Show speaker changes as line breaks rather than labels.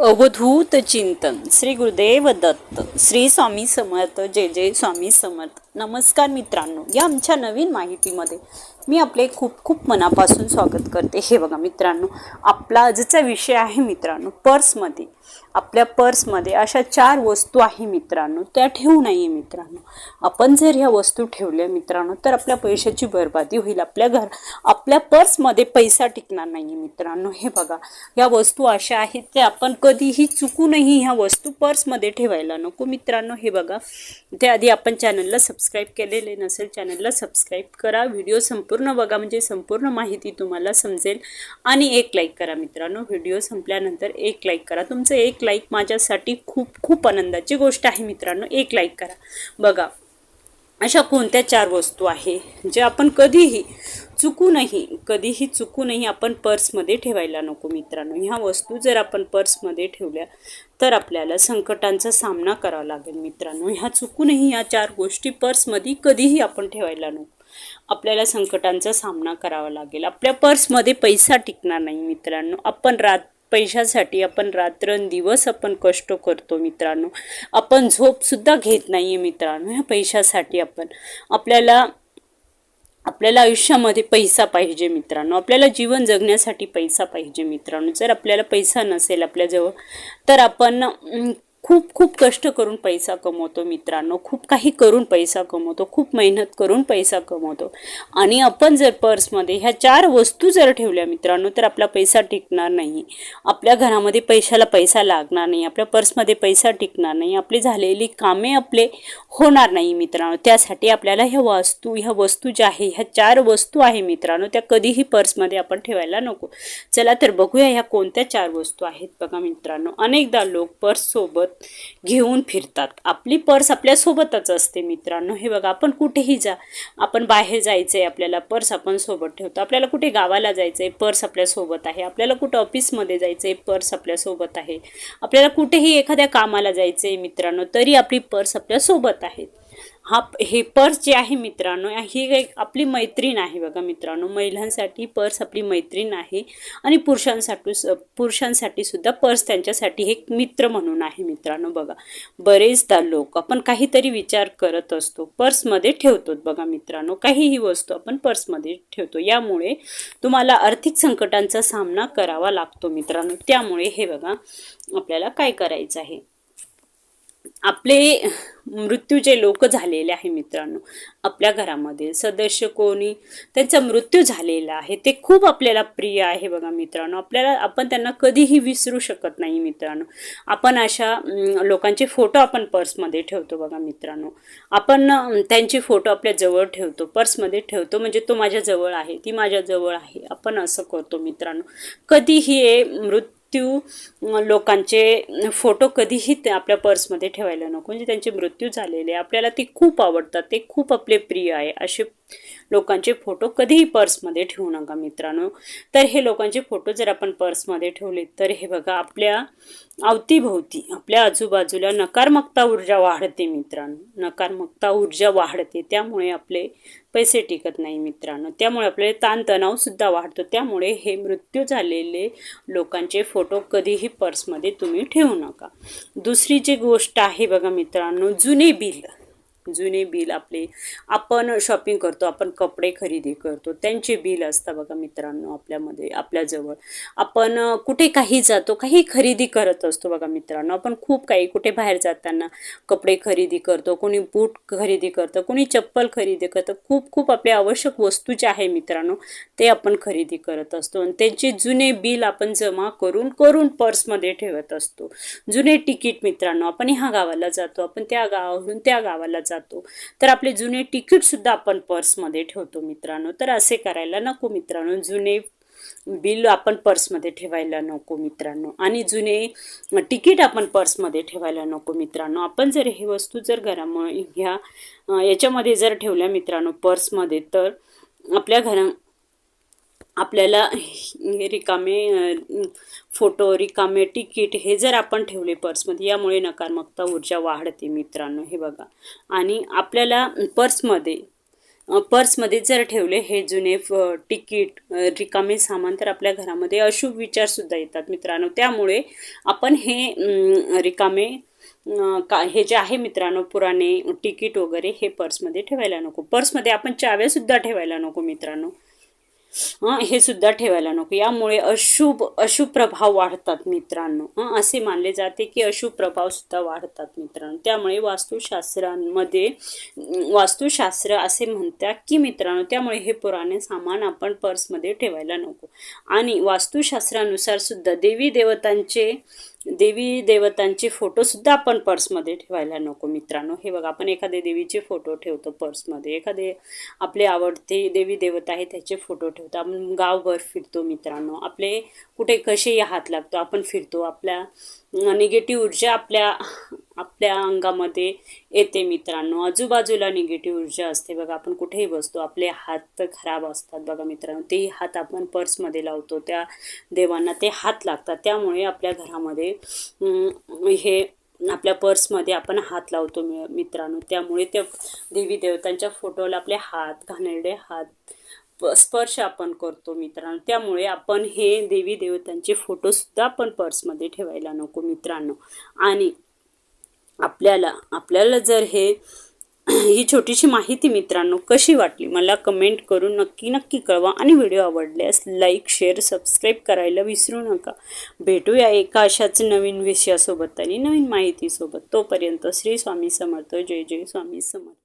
अवधूत चिंतन. श्री गुरुदेव दत्त श्री स्वामी समर्थ जय जय स्वामी समर्थ. नमस्कार मित्रांनो या आमच्या नवीन माहितीमध्ये मी आपले खूप खूप मनापासून स्वागत करते. हे बघा मित्रांनो आपला आजचा विषय आहे मित्रांनो पर्समध्ये. आपल्या पर्समध्ये अशा चार वस्तू आहे मित्रांनो. त्या ठेवू नये मित्रांनो. आपण जर ह्या वस्तू ठेवल्या मित्रांनो तर आपल्या पैशाची बरबादी होईल. आपल्या घर आपल्या पर्समध्ये पैसा टिकणार नाही मित्रांनो. हे बघा ह्या वस्तू अशा आहेत त्या आपण कधीही चुकूनही ह्या वस्तू पर्समध्ये ठेवायला नको मित्रांनो. हे बघा त्याआधी आपण चॅनलला सबस्क्राईब केलेले नसेल चॅनलला सबस्क्राईब करा. व्हिडिओ संपूर्ण बघा म्हणजे संपूर्ण माहिती तुम्हाला समजेल. आणि एक लाईक करा मित्रांनो. व्हिडिओ संपल्यानंतर एक लाईक करा. तुमचं एक लाईक माझ्यासाठी खूप खूप आनंदाची गोष्ट आहे मित्रांनो. एक लाईक करा. बघा अशा कोणत्या चार वस्तू आहे जे आपण कधीही चुकूनही कधीही चुकूनही आपण पर्समध्ये ठेवायला नको मित्रांनो. ह्या वस्तू जर आपण पर्समध्ये ठेवल्या तर आपल्याला संकटांचा सामना करावा लागेल मित्रांनो. ह्या चुकूनही ह्या चार गोष्टी पर्समध्ये कधीही आपण ठेवायला नको. आपल्याला संकटांचा सामना करावा लागेल. आपल्या पर्समध्ये पैसा टिकणार नाही मित्रांनो. आपण रात पैशासाठी आपण रात्रंदिवस आपण कष्ट करतो मित्रांनो. आपण झोपसुद्धा घेत नाही आहे मित्रांनो ह्या पैशासाठी आपण. आपल्याला आपल्याला आयुष्यामध्ये पैसा पाहिजे मित्रांनो. आपल्याला जीवन जगण्यासाठी पैसा पाहिजे मित्रांनो. जर आपल्याला पैसा नसेल आपल्याजवळ तर आपण खूप खूप कष्ट करून पैसा कमवतो मित्रांनो. खूप काही करून पैसा कमवतो. खूप मेहनत करून पैसा कमवतो. आणि आपण जर पर्समध्ये ह्या चार वस्तू जर ठेवल्या मित्रांनो तर आपला पैसा टिकणार नाही. आपल्या घरामध्ये पैशाला पैसा लागणार नाही. आपल्या पर्समध्ये पैसा टिकणार नाही. आपली झालेली कामे आपले होणार नाही मित्रांनो. त्यासाठी आपल्याला ह्या वस्तू ह्या वस्तू ज्या आहे ह्या चार वस्तू आहे मित्रांनो त्या कधीही पर्समध्ये आपण ठेवायला नको. चला तर बघूया ह्या कोणत्या चार वस्तू आहेत बघा मित्रांनो. अनेकदा लोक पर्ससोबत सोबत घेऊन फिरतात. आपली पर्स आपल्यासोबतच असते मित्रांनो. हे बघा आपण कुठेही जा. आपण बाहेर जायचं आहे आपल्याला पर्स आपण सोबत ठेवतो. आपल्याला कुठे गावाला जायचं आहे पर्स आपल्यासोबत आहे. आपल्याला कुठं ऑफिसमध्ये जायचं आहे पर्स आपल्यासोबत आहे. आपल्याला कुठेही एखाद्या कामाला जायचं आहे मित्रांनो तरी आपली पर्स आपल्यासोबत आहे. हा हे पर्स जे आहे मित्रांनो ही एक आपली मैत्रीण आहे बघा मित्रांनो. महिलांसाठी पर्स आपली मैत्रीण आहे आणि पुरुषांसाठी पुरुषांसाठी सुद्धा पर्स त्यांच्यासाठी एक मित्र म्हणून आहे मित्रांनो बघा. बरेचदा लोक आपण काहीतरी विचार करत असतो पर्समध्ये ठेवतो बघा मित्रांनो. काहीही वस्तू आपण पर्समध्ये ठेवतो. यामुळे तुम्हाला आर्थिक संकटांचा सामना करावा लागतो मित्रांनो. त्यामुळे हे बघा आपल्याला काय करायचं आहे? आपले मृत्यूचे लोक झालेले आहे मित्रांनो. आपल्या घरामध्ये सदस्य कोणी त्यांचा मृत्यू झालेला आहे ते खूप आपल्याला प्रिय आहे बघा मित्रांनो. आपल्याला आपण त्यांना कधीही विसरू शकत नाही मित्रांनो. आपण अशा लोकांचे फोटो आपण पर्समध्ये ठेवतो बघा मित्रांनो. आपण त्यांचे फोटो आपल्या जवळ ठेवतो पर्समध्ये ठेवतो. म्हणजे तो माझ्या जवळ आहे ती माझ्या जवळ आहे. आपण असं करतो मित्रांनो. कधीही हे मृत्यू मृत्यू लोकांचे फोटो कधीही ते आपल्या पर्समध्ये ठेवायला नको. म्हणजे त्यांचे मृत्यू झालेले. आपल्याला ते खूप आवडतात. ते खूप आपले प्रिय आहे. असे लोकांचे फोटो कधीही पर्समध्ये ठेवू नका मित्रांनो. तर हे लोकांचे फोटो जर आपण पर्समध्ये ठेवले तर हे बघा आपल्या अवतीभोवती आपल्या आजूबाजूला नकारात्मकता ऊर्जा वाढते मित्रांनो. नकारात्मकता ऊर्जा वाढते त्यामुळे आपले पैसे टिकत नाही मित्रांनो. त्यामुळे आपल्याला ताणतणावसुद्धा वाढतो. त्यामुळे हे मृत्यू झालेले लोकांचे फोटो कधीही पर्समध्ये तुम्ही ठेवू नका. दुसरी जी गोष्ट आहे बघा मित्रांनो जुने बिल. जुने बिल आपले आपण शॉपिंग करतो आपण कपडे खरेदी करतो त्यांचे बिल असतं बघा मित्रांनो आपल्यामध्ये आपल्याजवळ. आपण कुठे काही जातो काही खरेदी करत असतो बघा मित्रांनो. आपण खूप काही कुठे बाहेर जाताना कपडे खरेदी करतो कोणी बूट खरेदी करतं कोणी चप्पल खरेदी करतं. खूप खूप आपले आवश्यक वस्तू जे आहे मित्रांनो ते आपण खरेदी करत असतो. आणि त्यांचे जुने बिल आपण जमा करून करून पर्समध्ये ठेवत असतो. जुने तिकीट मित्रांनो आपण ह्या गावाला जातो आपण त्या गावावरून त्या गावाला जातो. तर आपले जुने तिकीट सुद्धा आपण पर्समध्ये ठेवतो मित्रांनो. तर असे करायला नको मित्रांनो. जुने बिल आपण पर्समध्ये ठेवायला नको मित्रांनो. आणि जुने तिकीट आपण पर्समध्ये ठेवायला नको मित्रांनो. आपण जर हे वस्तू जर घरामुळे ह्या याच्यामध्ये जर ठेवल्या मित्रांनो पर्समध्ये तर आपल्या घरा आपल्याला हे रिकामे फोटो रिकामे तिकीट हे जर आपण ठेवले पर्समध्ये यामुळे नकारात्मकता ऊर्जा वाढते मित्रांनो हे बघा. आणि आपल्याला पर्समध्ये पर्समध्ये जर ठेवले हे जुने फ- तिकीट रिकामे सामान तर आपल्या घरामध्ये अशुभ विचारसुद्धा येतात मित्रांनो. त्यामुळे आपण हे रिकामे का हे जे आहे मित्रांनो पुराणे तिकीट वगैरे हे पर्समध्ये ठेवायला नको. पर्समध्ये आपण चाव्यासुद्धा ठेवायला नको मित्रांनो. हे सुद्धा ठेवायला नको. यामुळे अशुभ अशुभ प्रभाव वाढतात मित्रांनो. असे मानले जाते की अशुभ प्रभाव सुद्धा वाढतात मित्रांनो. त्यामुळे वास्तुशास्त्रांमध्ये वास्तुशास्त्र असे म्हणतात की मित्रांनो त्यामुळे हे पुराणे सामान आपण पर्समध्ये ठेवायला नको. आणि वास्तुशास्त्रानुसार सुद्धा देवी देवतांचे देवी देवतांचे फोटोसुद्धा आपण पर्समध्ये ठेवायला नको मित्रांनो. हे बघा आपण एखाद्या देवीचे फोटो ठेवतो पर्समध्ये. एखादे आपले आवडते देवी देवता आहे त्याचे फोटो ठेवतो. आपण गावभर फिरतो मित्रांनो. आपले कुठे कसेही हात लागतो आपण फिरतो. आपल्या निगेटिव्ह ऊर्जा आपल्या आपल्या अंगामध्ये येते मित्रांनो. आजूबाजूला निगेटिव्ह ऊर्जा असते. बघा आपण कुठेही बसतो आपले हात खराब असतात बघा मित्रांनो. तेही हात आपण पर्समध्ये लावतो त्या देवांना ते हात लागतात. त्यामुळे आपल्या घरामध्ये हे आपल्या पर्समध्ये आपण हात लावतो मि- मित्रांनो. त्यामुळे त्या देवी देवतांच्या फोटोला आपले हात घाणेरडे हात प- स्पर्श आपण करतो मित्रांनो. त्यामुळे आपण हे देवी देवतांचे फोटोसुद्धा आपण पर्समध्ये ठेवायला नको मित्रांनो. आणि आपल्याला आपल्याला जर हे ही छोटीशी माहिती मित्रांनो कशी वाटली मला कमेंट करून नक्की नक्की कळवा. आणि व्हिडिओ आवडल्यास लाईक शेअर सबस्क्राईब करायला विसरू नका. भेटूया एका अशाच नवीन विषयासोबत आणि नवीन माहितीसोबत. तोपर्यंत श्री स्वामी समर्थ. जय जय स्वामी समर्थ.